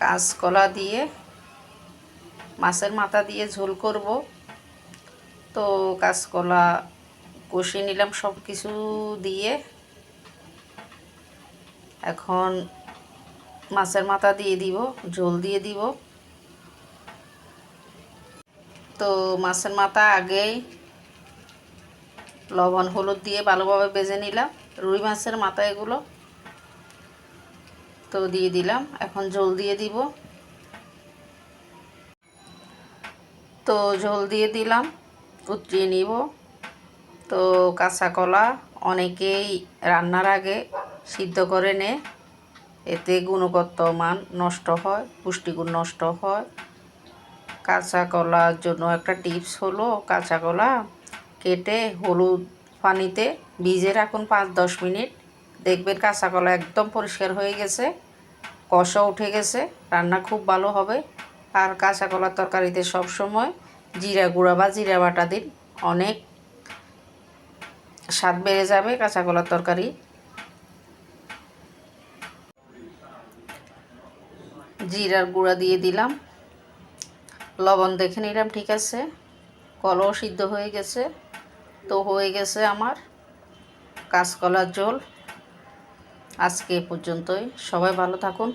কাঁচকলা দিয়ে, মাছের মাথা দিয়ে ঝোল করব। তো কাঁচকলা কষিয়ে নিলাম সব কিছু দিয়ে। এখন মাছের মাথা দিয়ে দিব, ঝোল দিয়ে দিব। তো মাছের মাথা আগেই লবণ, হলুদ দিয়ে ভালোভাবে বেজে নিলাম। রুই মাছের মাথা এগুলো তো দিয়ে দিলাম। এখন জল দিয়ে দিব। তো জল দিয়ে দিলাম উতরিয়ে নিব। তো কাঁচা কলা অনেকেই রান্নার আগে সিদ্ধ করে নে। এতে গুণগত মান নষ্ট হয়, পুষ্টিগুণ নষ্ট হয়। কাঁচা কলার জন্য একটা টিপস হলো, কাঁচা কলা কেটে হলুদ পানিতে ভিজে রাখুন পাঁচ দশ মিনিট। দেখবেন কাঁচা কলা একদম পরিষ্কার হয়ে গেছে কষা উঠে গেছে, রান্না খুব ভালো হবে। আর কাঁচা কলার তরকারিতে সবসময় জিরা গুঁড়া বা জিরা বাটা দিন, অনেক স্বাদ বেড়ে যাবে কাঁচা কলার তরকারি। জিরার গুঁড়া দিয়ে দিলাম। লবণ দেখে নিলাম, ঠিক আছে। কলও সিদ্ধ হয়ে গেছে, তো হয়ে গেছে আমার কাঁচকলার ঝোল। আজকে পর্যন্তই। সবাই ভালো থাকুন।